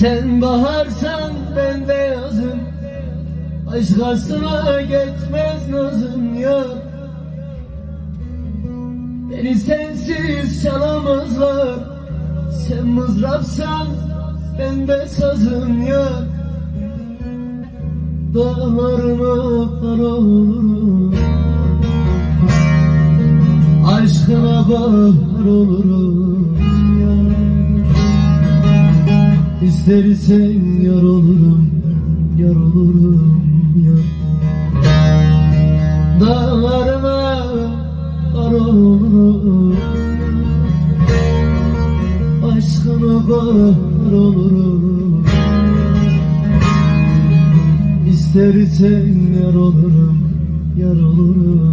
Sen baharsan ben de yazım Başkasına geçmez nazım ya. Beni sensiz çalamazlar. Sen mızrapsan ben de sazım ya. Dağlarıma kar olurum İstersen yar olurum, yar olurum yar Dağlarıma kar olurum Aşkına bahar olurum İstersen yar olurum, yar olurum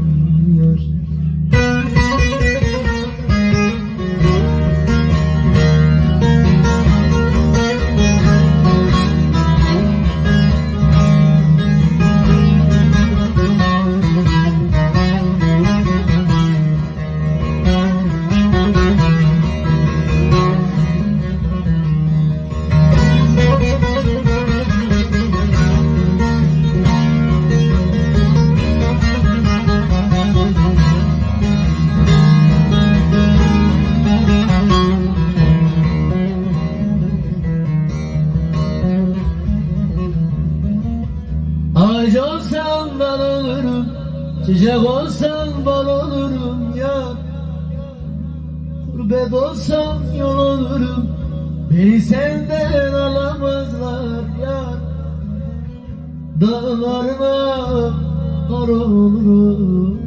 Ağaç olsan dal olurum Çiçek olsan bal olurum ya. Gurbet olsam yol olurum Beni senden alamazlar ya. Dağlarıma kar olurum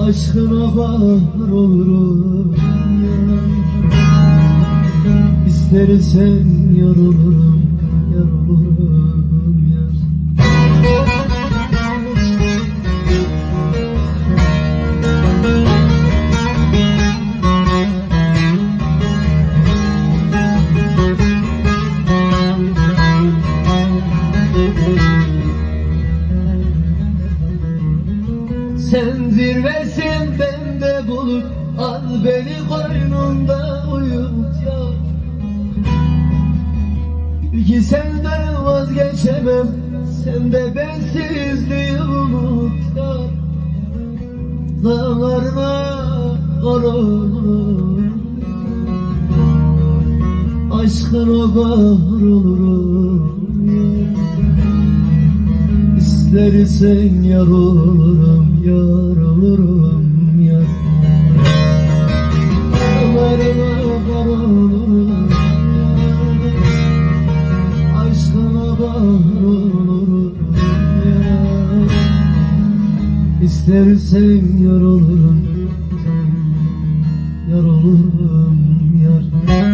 Aşkına bahar olurum İstersen yar olurum, Sen zirvesin ben de bulut. Al beni koynunda uyut ya. Ki senden vazgeçemem Sen de bensizliği unut ya. Dağlarına kar olurum Aşkına ya İstersen yar olurum, yar olurum, yar Dağlarına kar olurum, Aşkına bahar İstersen yar olurum, yar olurum, yar